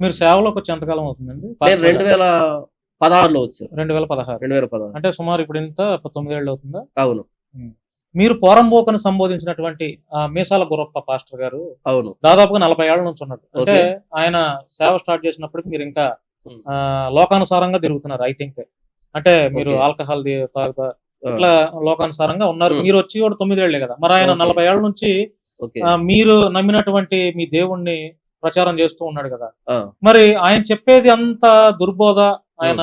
మీరు సేవలోకి వచ్చి ఎంతకాలం అవుతుందండి? నేను రెండు వేల పదహారులో వచ్చాను. రెండు వేల పదహారు. రెండు వేల పదహారు. అంటే సుమారు ఇప్పుడు ఇంత తొమ్మిదేళ్ళు అవుతుందా? అవును. మీరు పోరంబోకను సంబోధించినటువంటి మీసాల గురప్ప పాస్టర్ గారు అవును. దాదాపుగా నలభై ఏళ్ళ నుంచి ఉన్నారు అంటే. ఆయన సేవ స్టార్ట్ చేసినప్పటికి మీరు ఇంకా. ఆ, లోకానుసారంగా తిరుగుతున్నారు ఐ థింక్. అంటే మీరు. ఆల్కహాల్ తాగుతా ఇట్లా లోకానుసారంగా ఉన్నారు. మీరు వచ్చి కూడా తొమ్మిదేళ్ళే కదా. మరి ఆయన. నలభై ఏళ్ళ నుంచి మీరు నమ్మినటువంటి మీ దేవుణ్ణి ప్రచారం చేస్తూ ఉన్నాడు కదా. మరి ఆయన చెప్పేది అంత దుర్బోధ ఆయన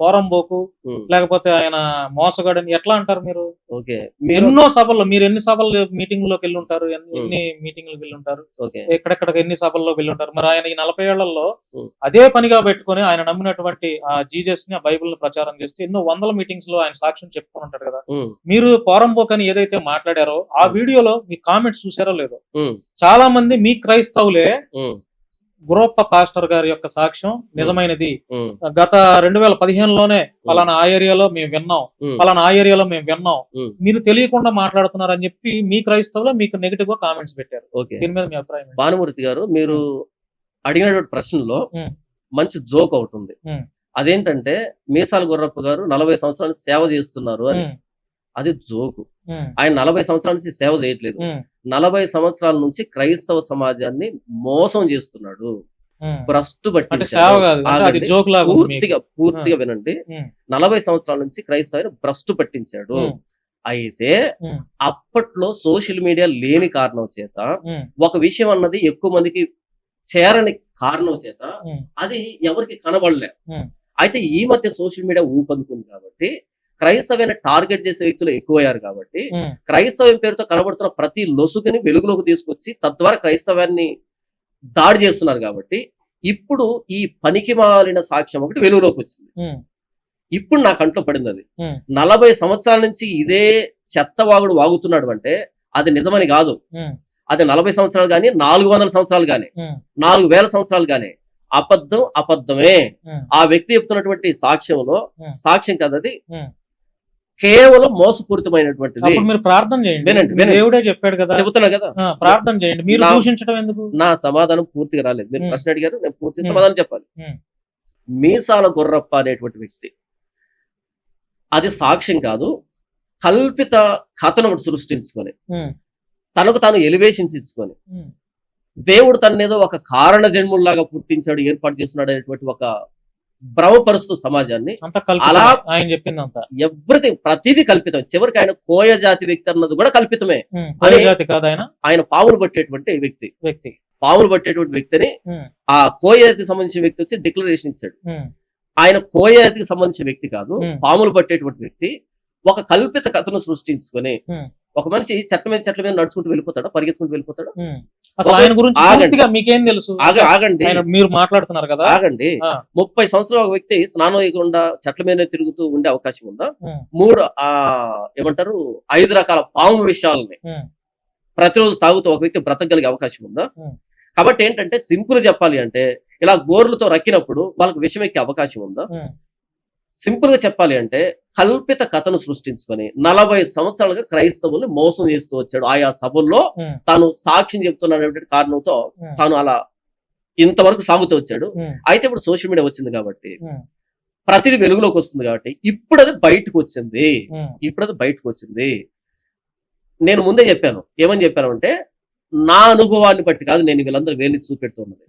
పోరంబోకు లేకపోతే ఆయన మోసగాడని ఎట్లా అంటారు మీరు? ఓకే. ఎన్నో సభల్లో మీరు ఎన్ని సభలు మీటింగ్లోకి వెళ్ళి ఉంటారు ఎన్ని-. ఎన్ని మీటింగ్లకు వెళ్ళి ఉంటారు ఎక్కడెక్కడ ఎన్ని సభల్లో వెళ్ళి ఉంటారు మరి ఆయన ఈ నలభై ఏళ్ళలో. అదే పనిగా పెట్టుకొని ఆయన నమ్మినటువంటి ఆ జీజస్ని ఆ బైబిల్ని ప్రచారం చేస్తూ ఎన్నో వందల మీటింగ్స్లో ఆయన సాక్ష్యం చెప్పుకొని ఉంటారు కదా? మీరు పోరంబోక్ అని ఏదైతే మాట్లాడారో ఆ. వీడియోలో మీ కామెంట్స్ చూసారో లేదో చాలా మంది మీ క్రైస్తవులే గురప్ప పాస్టర్ గారి యొక్క సాక్ష్యం నిజమైనది. గత రెండు వేల పదిహేనులోనే పలానా ఆ ఏరియాలో మేము విన్నాం. పలానా ఆ ఏరియాలో మేము విన్నాం. మీరు తెలియకుండా మాట్లాడుతున్నారని చెప్పి మీ క్రైస్తవులు మీకు నెగిటివ్గా కామెంట్స్ పెట్టారు. ఓకే. దీని మీద మీ అభిప్రాయం? భానుమూర్తి గారు మీరు అడిగినటువంటి ప్రశ్నలో. మంచి జోక్ ఉమ్. అదేంటంటే మీసాల గుర్రప్ప గారు నలభై సంవత్సరాల సేవ చేస్తున్నారు అని. అది జోకు. ఆయన నలభై సంవత్సరాల నుంచి సేవ చేయట్లేదు. నలభై సంవత్సరాల నుంచి క్రైస్తవ సమాజాన్ని మోసం చేస్తున్నాడు. భ్రష్టు. పూర్తిగా పూర్తిగా వినండి. నలభై సంవత్సరాల నుంచి క్రైస్తవాన్ని భ్రష్టు పట్టించాడు. అయితే అప్పట్లో సోషల్ మీడియా లేని కారణం చేత ఒక విషయం అన్నది ఎక్కువ మందికి చేరని కారణం చేత అది ఎవరికి కనబడలే. అయితే ఈ మధ్య సోషల్ మీడియా ఊపందుకుంది కాబట్టి క్రైస్తవాన్ని టార్గెట్ చేసే వ్యక్తులు ఎక్కువయ్యారు కాబట్టి ఉమ్, క్రైస్తవం పేరుతో కనబడుతున్న ప్రతి లొసుగుని వెలుగులోకి తీసుకొచ్చి తద్వారా క్రైస్తవాన్ని దాడి చేస్తున్నారు కాబట్టి ఇప్పుడు ఈ పనికి మాలిన సాక్ష్యం ఒకటి వెలుగులోకి వచ్చింది. ఇప్పుడు నా కంట్లో పడింది అది. నలభై సంవత్సరాల నుంచి ఇదే చెత్తవాగుడు వాగుతున్నాడు అంటే అది నిజమని కాదు. అది నలభై సంవత్సరాలు కానీ నాలుగు వందల సంవత్సరాలు కానీ నాలుగు వేల సంవత్సరాలు కానీ అబద్ధం అబద్ధమే. ఆ వ్యక్తి చెప్తున్నటువంటి సాక్ష్యంలో. సాక్ష్యం కదా అది Hmm. కేవలం మోసపూరితమైనటువంటిది. మీరు ప్రార్థన చేయండి. వినండి. దేవుడే చెప్పాడు కదా. చెబుతున్నా కదా. ప్రార్థన చేయండి. మీరు దూషించడం ఎందుకు? నా సమాధానం పూర్తిగా రాలేదు. మీరు. ప్రశ్న అడిగారు నేను పూర్తి. సమాధానం చెప్పాలి. మీసాల గుర్రప్ప అనేటువంటి వ్యక్తి. అది సాక్ష్యం కాదు కల్పిత కథను సృష్టించుకొని తనకు తాను ఎలివేషన్స్ ఇచ్చుకొని దేవుడు తనేదో ఒక కారణ జన్ముల్లాగా పుట్టించాడు ఏర్పాటు చేస్తున్నాడు అనేటువంటి ఒక భ్రమపరుస్తూ సమాజాన్ని. అలా- ఆయన చెప్పింది అంత ఎవ్రీథింగ్ ప్రతిదీ కల్పితం. చివరికి ఆయన కోయ జాతి వ్యక్తి అన్నది కూడా కల్పితమే. జాతి కాదు ఆయన. ఆయన పాములు పట్టేటువంటి వ్యక్తి. వ్యక్తి. పాములు పట్టేటువంటి వ్యక్తిని ఆ కోయ జాతికి సంబంధించిన వ్యక్తి వచ్చి డిక్లరేషన్ ఇచ్చాడు. ఆయన కోయ జాతికి సంబంధించిన వ్యక్తి కాదు. పాములు పట్టేటువంటి వ్యక్తి ఒక కల్పిత కథను సృష్టించుకొని. ఒక మనిషి చెట్ల మీద చెట్ల మీద నడుచుకుంటూ వెళ్ళిపోతాడా పరిగెత్తుకుంటూ వెళ్ళిపోతాడా. అసలు ఆయన గురించి మీకేం తెలుసు? ఆగ ఆగండి. మీరు మాట్లాడుతున్నారు కదా? ఆగండి. ముప్పై సంవత్సరాల ఒక వ్యక్తి స్నానం చేయకుండా చెట్ల మీద తిరుగుతూ ఉండే అవకాశం ఉందా? మూడు ఆ ఏమంటారు ఐదు రకాల పాము విషయాలని ప్రతిరోజు తాగుతూ ఒక వ్యక్తి బ్రతకగలిగే అవకాశం ఉందా. కాబట్టి ఏంటంటే సింపుల్ చెప్పాలి అంటే ఇలా గోర్లతో రక్కినప్పుడు వాళ్ళకి విషం ఎక్కే అవకాశం ఉందా? ఉమ్, సింపుల్గా చెప్పాలి అంటే కల్పిత కథను సృష్టించుకొని నలభై సంవత్సరాలుగా క్రైస్తవుల్ని మోసం చేస్తూ వచ్చాడు ఆయా సభల్లో. తాను సాక్ష్యం చెప్తున్నటువంటి కారణంతో తాను అలా ఇంతవరకు సాగుతూ వచ్చాడు. అయితే ఇప్పుడు సోషల్ మీడియా వచ్చింది కాబట్టి ప్రతిదీ వెలుగులోకి వస్తుంది కాబట్టి ఇప్పుడు అది బయటకు వచ్చింది. ఇప్పుడు అది బయటకు వచ్చింది. నేను ముందే చెప్పాను. ఏమని చెప్పాను అంటే నా అనుభవాన్ని బట్టి కాదు నేను వీళ్ళందరూ వేలి చూపెడుతున్నది.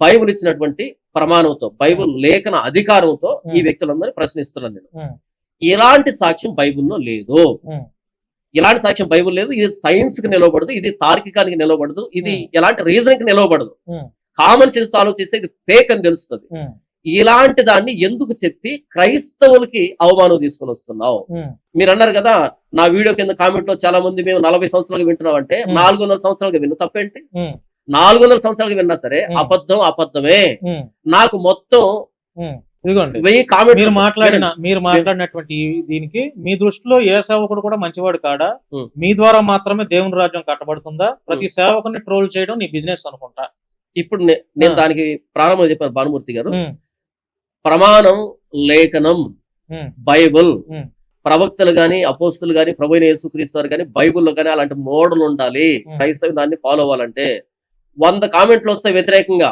బైబుల్ ఇచ్చినటువంటి ప్రమాణంతో బైబుల్ లేఖన అధికారంతో ఈ. వ్యక్తులందరినీ ప్రశ్నిస్తున్నాను నేను. ఇలాంటి సాక్ష్యం బైబిల్లో లేదు. ఇలాంటి సాక్ష్యం బైబిల్ లేదు ఇది సైన్స్కి నిలవబడదు ఇది తార్కికానికి నిలవబడదు ఇది. ఎలాంటి రీజన్కి నిలవబడదు. కామన్ సెన్స్తో ఆలోచిస్తే ఇది ఫేక్ అని తెలుస్తుంది ఇలాంటి దాన్ని ఎందుకు చెప్పి క్రైస్తవులకి అవమానం తీసుకొని వస్తున్నావు మీరు అన్నారు కదా నా వీడియో కింద కామెంట్లో చాలా మంది మేము నలభై సంవత్సరాలుగా వింటున్నాం అంటే. నాలుగు వందల సంవత్సరాలుగా విన్ను తప్పేంటి నాలుగు వందల సంవత్సరాలుగా విన్నా సరే. అబద్ధం అబద్ధమే. నాకు మొత్తం. ఇదిగోండి. వెయ్యి కామెంట్ మీరు మాట్లాడిన మీరు మాట్లాడినటువంటి దీనికి మీ దృష్టిలో ఏ సేవకుడు కూడా మంచివాడు కాడా. మీ ద్వారా మాత్రమే దేవుని రాజ్యం కట్టబడుతుందా? ప్రతి సేవకుని ట్రోల్ చేయడం నీ బిజినెస్ అనుకుంటా. ఇప్పుడు నేను. దానికి ప్రారంభం చెప్పాను భానుమూర్తి గారు. ప్రమాణం లేఖనం బైబుల్. ప్రవక్తలు గాని అపోస్తులు గాని ప్రభు యేసుక్రీస్తు వారు గాని బైబుల్లో గాని అలాంటి మోడల్ ఉండాలి. క్రైస్తవ దాన్ని ఫాలో అవ్వాలంటే వంద కామెంట్లు వస్తాయి వ్యతిరేకంగా.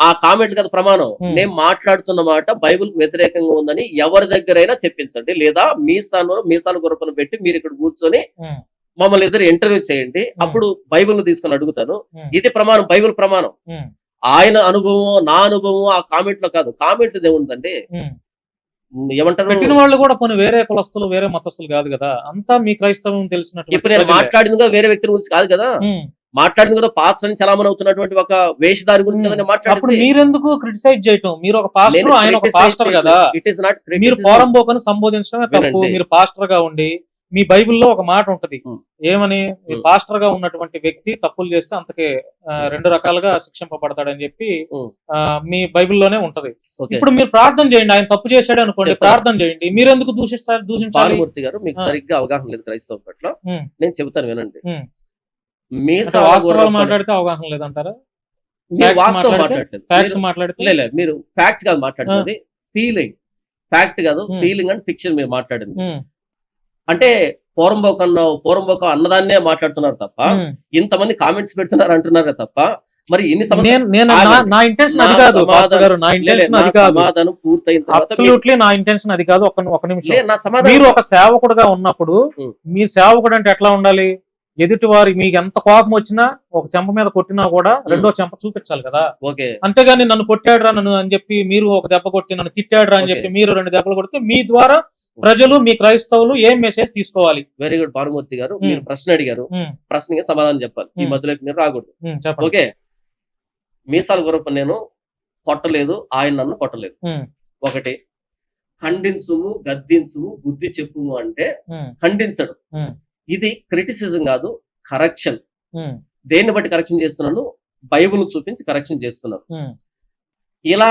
ఆ కామెంట్లు కదా ప్రమాణం. నేను మాట్లాడుతున్న మాట బైబిల్ వ్యతిరేకంగా ఉందని ఎవరి దగ్గరైనా చెప్పించండి. లేదా మీ స్థానంలో మీసాల గురపను పెట్టి మీరు ఇక్కడ కూర్చొని మమ్మల్ని ఇద్దరు ఇంటర్వ్యూ చేయండి. అప్పుడు బైబిల్ తీసుకొని అడుగుతాను. ఇది ప్రమాణం బైబిల్ ప్రమాణం. ఆయన అనుభవం నా అనుభవం ఆ కామెంట్లో కాదు. కామెంట్లు ఏముందండి? ఉమ్. ఏమంటారు? పెట్టిన వాళ్ళు కూడా కొన్ని వేరే కులస్తులు వేరే మతస్థులు కాదు కదా. అంతా మీ క్రైస్తవం తెలిసినట్టు ఇప్పుడు నేను వేరే వ్యక్తి గురించి కాదు కదా. మాట్లాడింది కూడా పాస్ అని చలామణి అవుతున్నటువంటి ఒక వేషధారి గురించి మాట్లాడింది. మీరెందుకు క్రిటిసైజ్ చేయటం? మీరు ఒక పాస్టర్ ఆయన ఒక పాస్టర్ కదా. ఇట్ ఈస్ నాట్ మీరు పోరం పోకని సంబోధించడమే తప్పు. మీరు పాస్టర్గా ఉండి మీ బైబిల్లో ఒక మాట ఉంటది. ఏమని. పాస్టర్గా ఉన్నటువంటి వ్యక్తి తప్పులు చేస్తే అంతకే రెండు రకాలుగా శిక్షింపబడతాడని చెప్పి మీ బైబిల్లోనే ఉంటది. ఇప్పుడు మీరు ప్రార్థన చేయండి. ఆయన తప్పు చేశాడు అనుకోండి. ప్రార్థన చేయండి. మీరు ఎందుకు దూషిస్తారు దూషించాలి గారు మీకు. సరిగ్గా అవగాహన లేదు క్రైస్తవం పట్ల. నేను చెబుతాను వినండి. వాస్తవాలు మాట్లాడితే అవగాహన లేదంటారా facts వాస్తవం? మాట్లాడలేదు ఫ్యాక్ట్స్ మీరు- మాట్లాడితే లే, లే, మీరు ఫ్యాక్ట్ కాదు మాట్లాడుతుంది ఫీలింగ్ ఫ్యాక్ట్ కాదు. ఫీలింగ్ అండ్ ఫిక్షన్ మీరు మాట్లాడింది అంటే పోరంబోక అన్నావు పోరంబోక అన్నదాన్నే మాట్లాడుతున్నారు తప్ప. ఇంతమంది కామెంట్స్ పెడుతున్నారు అంటున్నారే తప్ప మరి ఇన్ని సంవత్సరాలు నేను నేను నా- ఆగండి. నా ఇంటెన్షన్ నా అది కాదు సమాధానం- పూర్తయిన మీరు- నా ఇంటెన్షన్ అది కాదు ఒక నిమిషం నా సమాధానం మీరు ఒక సేవకుడుగా ఉన్నప్పుడు. మీ సేవకుడు అంటే ఎట్లా ఉండాలి ఎదుటి వారి మీకు ఎంత కోపం వచ్చినా ఒక చెంప మీద కొట్టినా కూడా రెండో చెంప చూపించాలి కదా. ఓకే. అంతేగాని నన్ను కొట్టాడురా నన్ను అని చెప్పి మీరు ఒక దెబ్బ కొట్టి నన్ను తిట్టాడురా అని. చెప్పి మీరు రెండు దెబ్బలు కొడితే మీ ద్వారా ప్రజలు మీ క్రైస్తవులు ఏం మెసేజ్ తీసుకోవాలి? వెరీ గుడ్ భానుమూర్తి గారు. మీరు ప్రశ్న అడిగారు. ప్రశ్నకి సమాధానం చెప్పాలి. ఈ. మధ్యలోకి మీరు రాకూడదు. ఓకే. మీసాల గురప్ప నేను కొట్టలేదు ఆయన నన్ను కొట్టలేదు. ఒకటి ఖండించుము గద్దించుము బుద్ధి చెప్పుము అంటే ఖండించడు. ఇది క్రిటిసిజం కాదు కరెక్షన్. దేన్ని బట్టి కరెక్షన్ చేస్తున్నాను? బైబుల్ చూపించి కరెక్షన్ చేస్తున్నాను. ఉం, ఇలా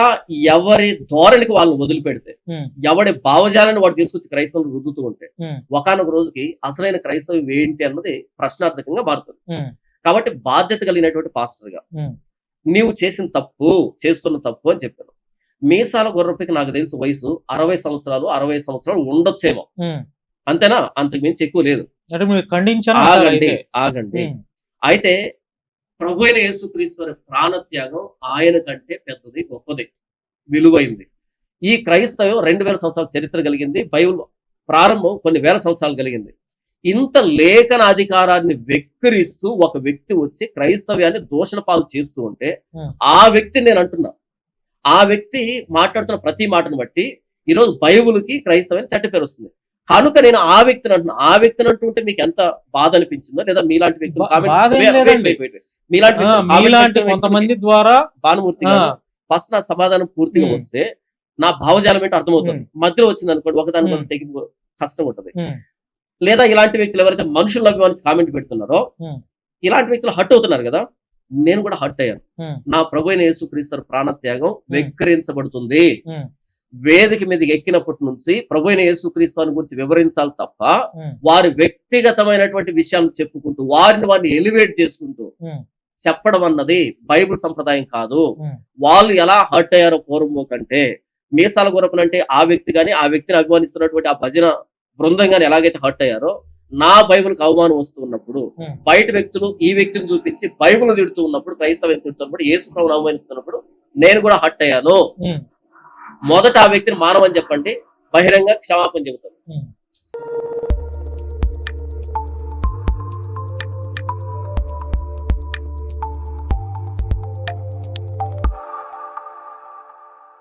ఎవరి ధోరణికి వాళ్ళని వదిలిపెడితే ఎవడి భావజాలను వాడు తీసుకొచ్చి క్రైస్తవులు రుద్దుతూ ఉంటే ఒకనొక రోజుకి అసలైన క్రైస్తవం ఏంటి అన్నది ప్రశ్నార్థకంగా మారుతుంది. కాబట్టి బాధ్యత కలిగినటువంటి పాస్టర్గా. నీవు చేసిన తప్పు చేస్తున్న తప్పు అని చెప్పాను. మీసాల గుర్రపికి నాకు తెలిసి వయసు అరవై సంవత్సరాలు అరవై సంవత్సరాలు ఉండొచ్చేమో. అంతేనా? అంతకు మించి ఎక్కువ లేదు. అంటే మీరు ఆగండి అయితే. ఆగండి. అయితే ప్రభు అయిన యేసుక్రీస్తు వారి ప్రాణత్యాగం ఆయన కంటే పెద్దది గొప్పది విలువైంది. ఈ క్రైస్తవం రెండు వేల సంవత్సరాల చరిత్ర కలిగింది బైబిల్ ప్రారంభం కొన్ని వేల సంవత్సరాలు కలిగింది. ఇంత లేఖన అధికారాన్ని వెక్కిరిస్తూ ఒక వ్యక్తి వచ్చి క్రైస్తవ్యాన్ని దూషణ పాలు చేస్తూ ఉంటే. ఆ వ్యక్తి నేను అంటున్నా. ఆ వ్యక్తి మాట్లాడుతున్న ప్రతి మాటను బట్టి ఈరోజు బైబుల్కి క్రైస్తవాన్ని చెడ్డ పేరు వస్తుంది. కనుక నేను ఆ వ్యక్తిని అంటున్నా ఆ వ్యక్తిని అంటుంటే మీకు ఎంత బాధ అనిపించిందో లేదా మీలాంటి పెట్టిన కొంతమంది ద్వారా భానుమూర్తి ఫస్ట్ నా సమాధానం పూర్తిగా. వస్తే నా భావజాలం ఏంటో అర్థమవుతుంది. మధ్యలో వచ్చింది అనుకోండి ఒకదాని. కొంత తెగి కష్టం ఉంటుంది. లేదా ఇలాంటి వ్యక్తులు ఎవరైతే మనుషుల అభిమానించి కామెంట్ పెడుతున్నారో. ఇలాంటి వ్యక్తులు హట్ అవుతున్నారు కదా నేను కూడా హట్ అయ్యాను. నా ప్రభు అయిన యేసుక్రీస్తు ప్రాణత్యాగం వెక్కరించబడుతుంది. ఉం, వేదిక మీదకి ఎక్కినప్పటి నుంచి ప్రభు అయిన యేసుక్రీస్తు గురించి వివరించాలి తప్ప వారి వ్యక్తిగతమైనటువంటి విషయాలు చెప్పుకుంటూ వారిని వారిని ఎలివేట్ చేసుకుంటూ చెప్పడం అన్నది బైబిల్ సంప్రదాయం కాదు. వాళ్ళు ఎలా హర్ట్ అయ్యారో పూర్వము కంటే మీసాల గురపనంటే ఆ వ్యక్తి గాని ఆ వ్యక్తిని అభిమానిస్తున్నటువంటి ఆ భజన బృందం గాని ఎలాగైతే హర్ట్ అయ్యారో నా బైబిల్కి అవమానం వస్తున్నప్పుడు. బయట వ్యక్తులు ఈ వ్యక్తిని చూపించి బైబిల్ తిడుతూ ఉన్నప్పుడు క్రైస్తవం తిడుతున్నప్పుడు యేసు ప్రభువుని అవమానిస్తున్నప్పుడు నేను కూడా హర్ట్ అయ్యాను. మొదట ఆ వ్యక్తిని మానవని చెప్పండి బహిరంగ క్షమాపణ చెబుతాను hmm.